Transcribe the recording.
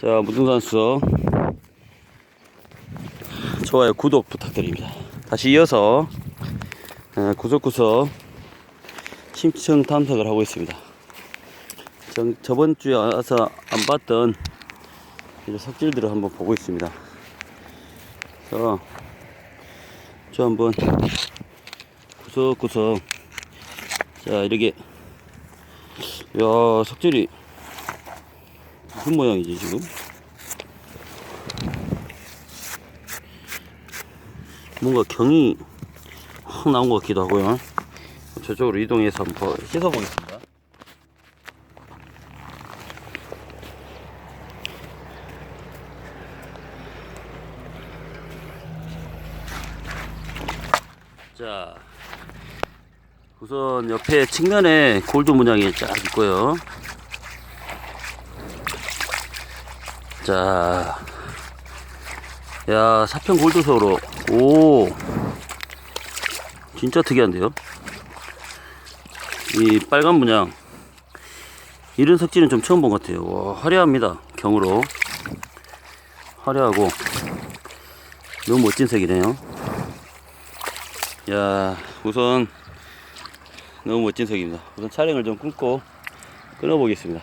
자, 무등산수 좋아요, 구독 부탁드립니다. 다시 이어서 어, 구석구석 심층 탐색을 하고 있습니다. 저, 저번 주에 와서 안 봤던 석질들을 한번 보고 있습니다. 그래서 저 한번 구석구석 자 이렇게 야 석질이 무슨 모양이지 지금? 뭔가 경이 확 나온 것 같기도 하고요. 저쪽으로 이동해서 한번 씻어보겠습니다. 자, 우선 옆에 측면에 골드 문양이 쫙 있고요. 자, 야 사평 골드소로 오 진짜 특이한데요. 이 빨간 문양 이런 석지는 좀 처음 본 것 같아요. 와, 화려합니다. 경으로 화려하고 너무 멋진 색이네요. 야 우선 너무 멋진 색입니다. 우선 촬영을 좀 끊고 끊어 보겠습니다.